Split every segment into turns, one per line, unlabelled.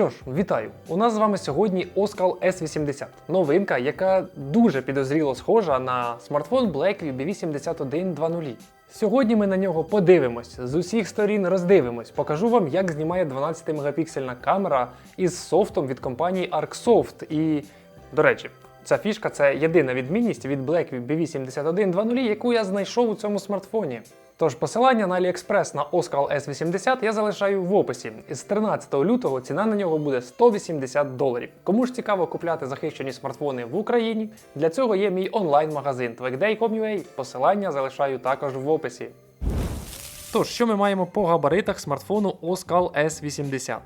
Що ж, вітаю! У нас з вами сьогодні Oskal S80. Новинка, яка дуже підозріло схожа на смартфон Blackview B8120. Сьогодні ми на нього подивимось, з усіх сторін роздивимось. Покажу вам, як знімає 12-мегапіксельна камера із софтом від компанії ArcSoft. І, до речі, ця фішка це єдина відмінність від Blackview B8120, яку я знайшов у цьому смартфоні. Тож посилання на AliExpress на Oskal S80 я залишаю в описі. З 13 лютого ціна на нього буде 180 доларів. Кому ж цікаво купляти захищені смартфони в Україні? Для цього є мій онлайн-магазин Twigday.com.ua. Посилання залишаю також в описі. Тож, що ми маємо по габаритах смартфону Oskal S80?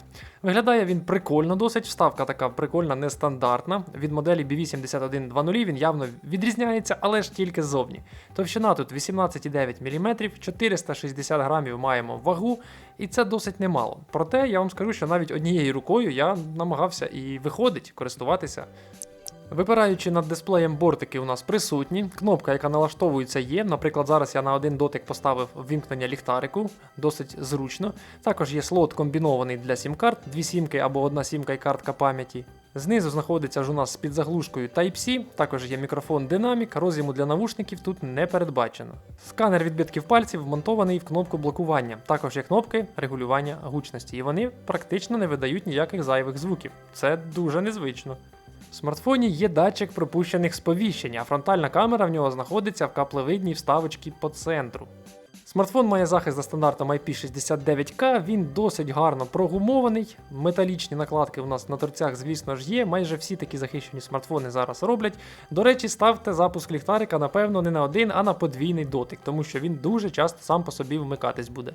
Виглядає він прикольно досить, вставка така прикольна, нестандартна. Від моделі B8120 він явно відрізняється, але ж тільки ззовні. Товщина тут 18,9 мм, 460 грамів маємо вагу, і це досить немало. Проте я вам скажу, що навіть однією рукою я намагався і виходить користуватися Випираючи над дисплеєм бортики у нас присутні. Кнопка, яка налаштовується, є. Наприклад, зараз я на один дотик поставив вімкнення ліхтарику, досить зручно. Також є слот комбінований для сім-карт, дві сімки або одна сімка і картка пам'яті. Знизу знаходиться ж у нас під заглушкою Type-C, також є мікрофон Dynamic, роз'єму для навушників тут не передбачено. Сканер відбитків пальців вмонтований в кнопку блокування. Також є кнопки регулювання гучності, і вони практично не видають ніяких зайвих звуків. Це дуже незвично. В смартфоні є датчик пропущених сповіщень, а фронтальна камера в нього знаходиться в каплевидній вставочці по центру. Смартфон має захист за стандартом IP69K, він досить гарно прогумований. Металічні накладки у нас на торцях, звісно ж, є. Майже всі такі захищені смартфони зараз роблять. До речі, ставте запуск ліхтарика, напевно, не на один, а на подвійний дотик, тому що він дуже часто сам по собі вмикатись буде.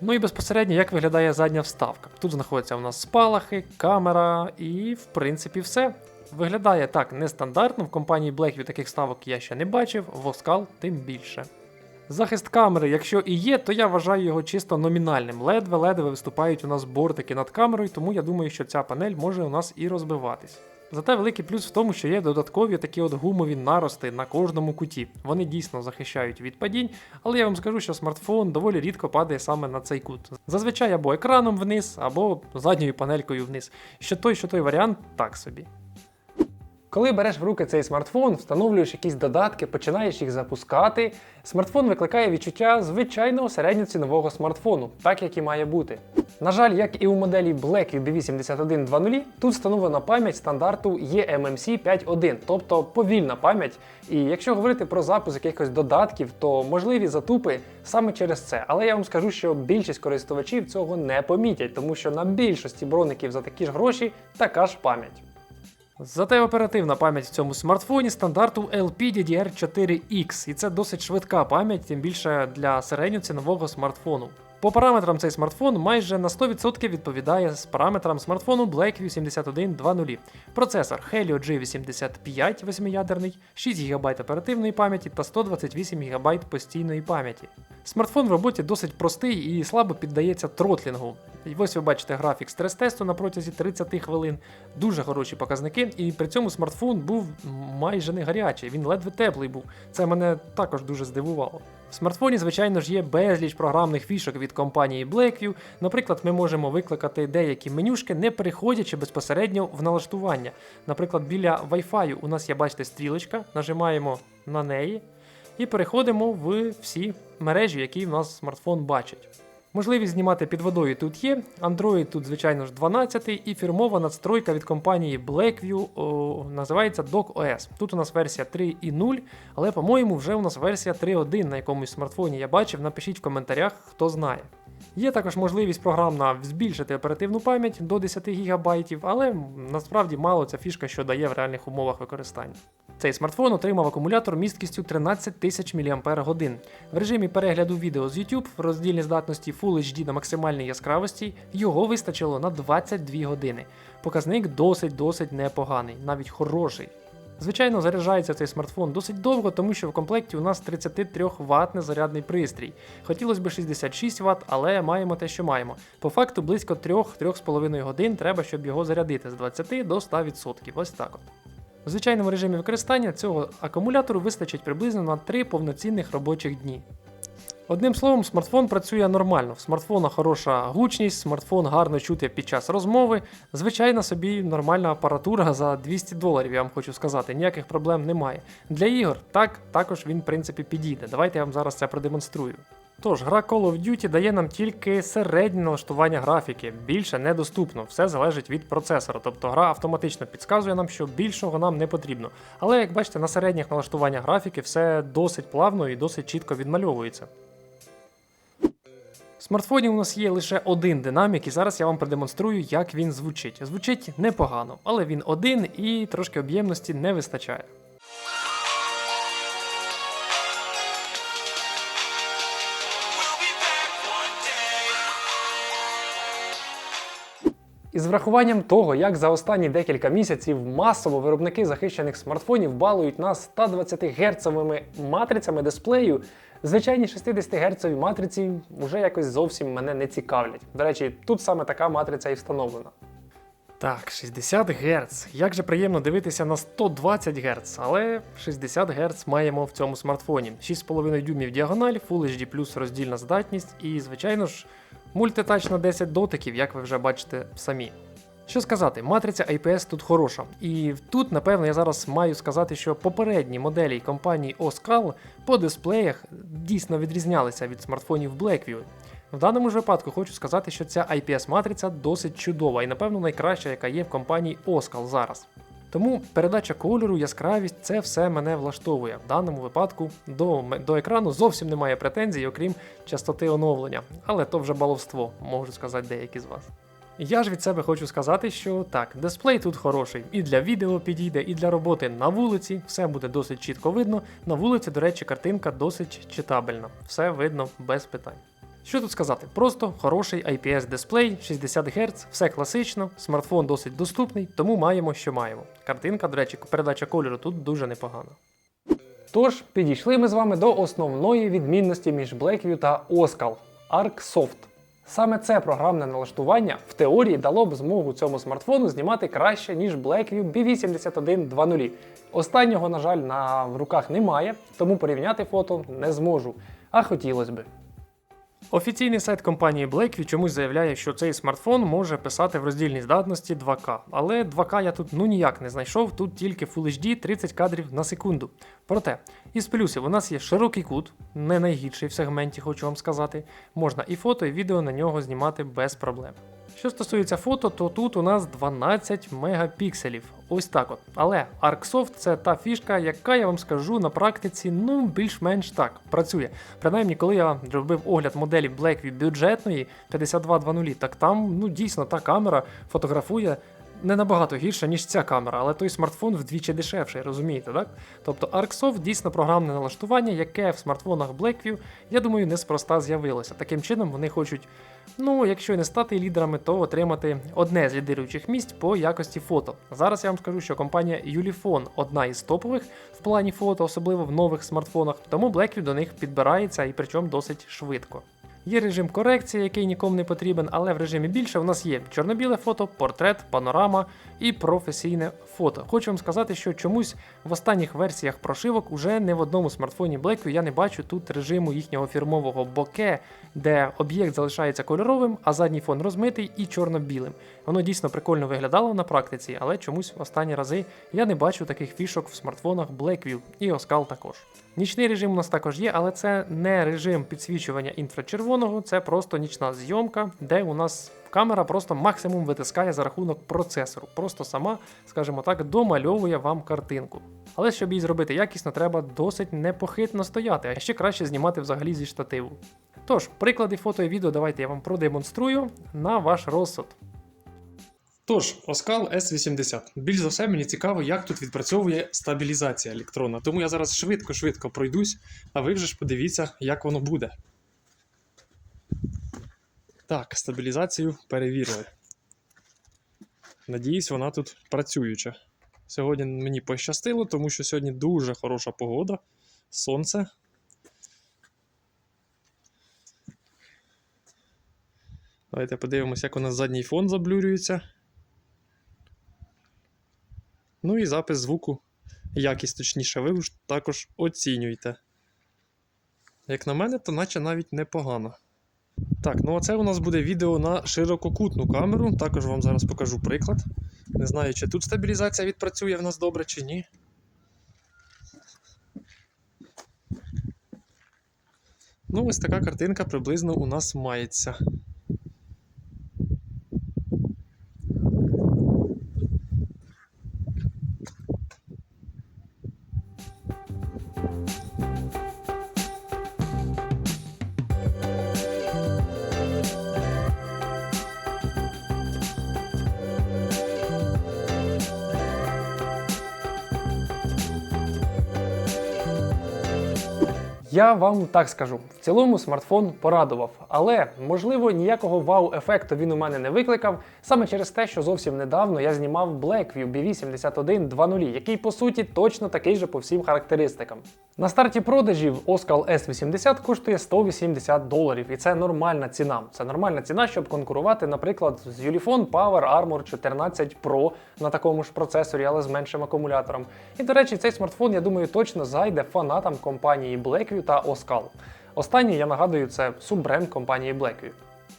Ну і безпосередньо, як виглядає задня вставка. Тут знаходяться у нас спалахи, камера і, в принципі, все. Виглядає так нестандартно. В компанії Blackview таких ставок я ще не бачив, в Oskal тим більше. Захист камери, якщо і є, то я вважаю його чисто номінальним. Ледве-ледве виступають у нас бортики над камерою, тому я думаю, що ця панель може у нас і розбиватись. Зате великий плюс в тому, що є додаткові такі от гумові нарости на кожному куті. Вони дійсно захищають від падінь, але я вам скажу, що смартфон доволі рідко падає саме на цей кут. Зазвичай або екраном вниз, або задньою панелькою вниз. Що той, що той варіант, так собі. Коли береш в руки цей смартфон, встановлюєш якісь додатки, починаєш їх запускати, смартфон викликає відчуття звичайного середньоцінового смартфону, так як і має бути. На жаль, як і у моделі Blackview B8120, тут встановлена пам'ять стандарту eMMC 5.1, тобто повільна пам'ять. І якщо говорити про запуск якихось додатків, то можливі затупи саме через це. Але я вам скажу, що більшість користувачів цього не помітять, тому що на більшості броників за такі ж гроші така ж пам'ять. Зате оперативна пам'ять в цьому смартфоні стандарту LPDDR4X, і це досить швидка пам'ять, тим більше для середньоцінового смартфону. По параметрам цей смартфон майже на 100% відповідає з параметрам смартфону Blackview 7120. Процесор Helio G85 восьмиядерний, 6 ГБ оперативної пам'яті та 128 ГБ постійної пам'яті. Смартфон в роботі досить простий і слабо піддається тротлінгу. І ось ви бачите графік стрес-тесту на протязі 30 хвилин. Дуже хороші показники, і при цьому смартфон був майже не гарячий, він ледве теплий був. Це мене також дуже здивувало. В смартфоні, звичайно ж, є безліч програмних фішок від компанії Blackview. Наприклад, ми можемо викликати деякі менюшки, не переходячи безпосередньо в налаштування. Наприклад, біля Wi-Fi у нас є, бачите, стрілочка, нажимаємо на неї і переходимо в всі мережі, які в нас смартфон бачить. Можливість знімати під водою тут є. Android тут, звичайно ж, 12 і фірмова надстройка від компанії Blackview о, називається DocOS. Тут у нас версія 3.0, але, по-моєму, вже у нас версія 3.1 на якомусь смартфоні я бачив. Напишіть в коментарях, хто знає. Є також можливість програмна збільшити оперативну пам'ять до 10 ГБ, але насправді мало ця фішка, що дає в реальних умовах використання. Цей смартфон отримав акумулятор місткістю 13 тисяч мАч. В режимі перегляду відео з YouTube в роздільній здатності Full HD на максимальній яскравості його вистачило на 22 години. Показник досить-досить непоганий, навіть хороший. Звичайно, заряджається цей смартфон досить довго, тому що в комплекті у нас 33 ватний зарядний пристрій. Хотілося б 66 Вт, але маємо те, що маємо. По факту близько 3-3,5 годин треба, щоб його зарядити з 20 до 100%. Ось так от. У звичайному режимі використання цього акумулятору вистачить приблизно на 3 повноцінних робочих дні. Одним словом, смартфон працює нормально. В смартфона хороша гучність, смартфон гарно чути під час розмови. Звичайна собі нормальна апаратура за 200 доларів, я вам хочу сказати. Ніяких проблем немає. Для ігор так, також він, в принципі, підійде. Давайте я вам зараз це продемонструю. Тож, гра Call of Duty дає нам тільки середнє налаштування графіки, більше недоступно, все залежить від процесора. Тобто гра автоматично підказує нам, що більшого нам не потрібно. Але як бачите, на середніх налаштуваннях графіки все досить плавно і досить чітко відмальовується. В смартфоні у нас є лише один динамік, і зараз я вам продемонструю, як він звучить. Звучить непогано, але він один і трошки об'ємності не вистачає. Із врахуванням того, як за останні декілька місяців масово виробники захищених смартфонів балують нас 120 герцовими матрицями дисплею, звичайні 60 герцові матриці вже якось зовсім мене не цікавлять. До речі, тут саме така матриця і встановлена. Так, 60 Гц. Як же приємно дивитися на 120 Гц, але 60 Гц маємо в цьому смартфоні. 6,5 дюймів діагональ, Full HD плюс роздільна здатність і, звичайно ж, мультитач на 10 дотиків, як ви вже бачите самі. Що сказати, матриця IPS тут хороша. І тут, напевно, я зараз маю сказати, що попередні моделі компанії Oscal по дисплеях дійсно відрізнялися від смартфонів Blackview. В даному ж випадку хочу сказати, що ця IPS-матриця досить чудова і, напевно, найкраща, яка є в компанії Oscal зараз. Тому передача кольору, яскравість це все мене влаштовує. В даному випадку до, до екрану зовсім немає претензій, окрім частоти оновлення. Але то вже баловство, можу сказати деякі з вас. Я ж від себе хочу сказати, що так, дисплей тут хороший. І для відео підійде, і для роботи на вулиці. Все буде досить чітко видно. На вулиці, до речі, картинка досить читабельна. Все видно без питань. Що тут сказати? Просто хороший IPS дисплей, 60 Гц, все класично, смартфон досить доступний, тому маємо, що маємо. Картинка, до речі, передача кольору тут дуже непогана. Тож, підійшли ми з вами до основної відмінності між Blackview та Oscal ArcSoft. Саме це програмне налаштування в теорії дало б змогу цьому смартфону знімати краще, ніж Blackview B8120. Останнього, на жаль, на в руках немає, тому порівняти фото не зможу. А хотілося би. Офіційний сайт компанії Blackview чомусь заявляє, що цей смартфон може писати в роздільній здатності 2К. Але 2К я тут ну ніяк не знайшов, тут тільки Full HD 30 кадрів на секунду. Проте, із плюсів у нас є широкий кут, не найгірший в сегменті, хочу вам сказати. Можна і фото, і відео на нього знімати без проблем. Що стосується фото, то тут у нас 12 мегапікселів. Ось так от. Але ArcSoft це та фішка, яка я вам скажу на практиці, ну більш-менш так працює. Принаймні, коли я робив огляд моделі Blackview бюджетної 5220, так там ну дійсно та камера фотографує. Не набагато гірше, ніж ця камера, але той смартфон вдвічі дешевший, розумієте, так? Тобто ArcSoft дійсно програмне налаштування, яке в смартфонах Blackview, я думаю, неспроста з'явилося. Таким чином вони хочуть Ну, якщо не стати лідерами, то отримати одне з лідируючих місць по якості фото. Зараз я вам скажу, що компанія Ulefone одна із топових в плані фото, особливо в нових смартфонах, тому Blackview до них підбирається і причому досить швидко. Є режим корекції, який нікому не потрібен, але в режимі більше у нас є чорно-біле фото, портрет, панорама і професійне фото. Хочу вам сказати, що чомусь в останніх версіях прошивок уже не в одному смартфоні Blackview я не бачу тут режиму їхнього фірмового боке, де об'єкт залишається кольоровим, а задній фон розмитий і чорно-білим. Воно дійсно прикольно виглядало на практиці, але чомусь в останні рази я не бачу таких фішок в смартфонах Blackview і Oskal також. Нічний режим у нас також є, але це не режим підсвічування інфрачервоного, це просто нічна зйомка, де у нас камера просто максимум витискає за рахунок процесору. Просто сама, скажімо так, домальовує вам картинку. Але щоб її зробити якісно, треба досить непохитно стояти, а ще краще знімати взагалі зі штативу. Тож, приклади фото і відео давайте я вам продемонструю на ваш розсуд.
Тож, Оскал S80. Більш за все мені цікаво, як тут відпрацьовує стабілізація електрона. Тому я зараз швидко-швидко пройдусь, а ви вже ж подивіться, як воно буде. Так, стабілізацію перевірили. Надіюсь, вона тут працююча. Сьогодні мені пощастило, тому що сьогодні дуже хороша погода, сонце. Давайте подивимося, як у нас задній фон заблюрюється. Ну і запис звуку, якість точніше, ви також оцінюйте. Як на мене, то наче навіть непогано. Так, ну оце у нас буде відео на ширококутну камеру. Також вам зараз покажу приклад. Не знаю, чи тут стабілізація відпрацює в нас добре, чи ні. Ну, ось така картинка приблизно у нас мається.
Я вам так скажу, в цілому смартфон порадував, але можливо ніякого вау-ефекту він у мене не викликав саме через те, що зовсім недавно я знімав Blackview B81 2.0, який по суті точно такий же по всім характеристикам. На старті продажів Oskal S80 коштує 180 доларів, і це нормальна ціна. Це нормальна ціна, щоб конкурувати, наприклад, з Ulefone Power Armor 14 Pro на такому ж процесорі, але з меншим акумулятором. І до речі, цей смартфон, я думаю, точно зайде фанатам компанії Blackview та Оскал. Останній, я нагадую, це суббренд компанії Blackview.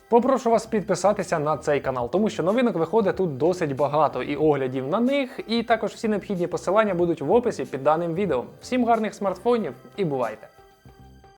Попрошу вас підписатися на цей канал, тому що новинок виходить тут досить багато і оглядів на них, і також всі необхідні посилання будуть в описі під даним відео. Всім гарних смартфонів і бувайте!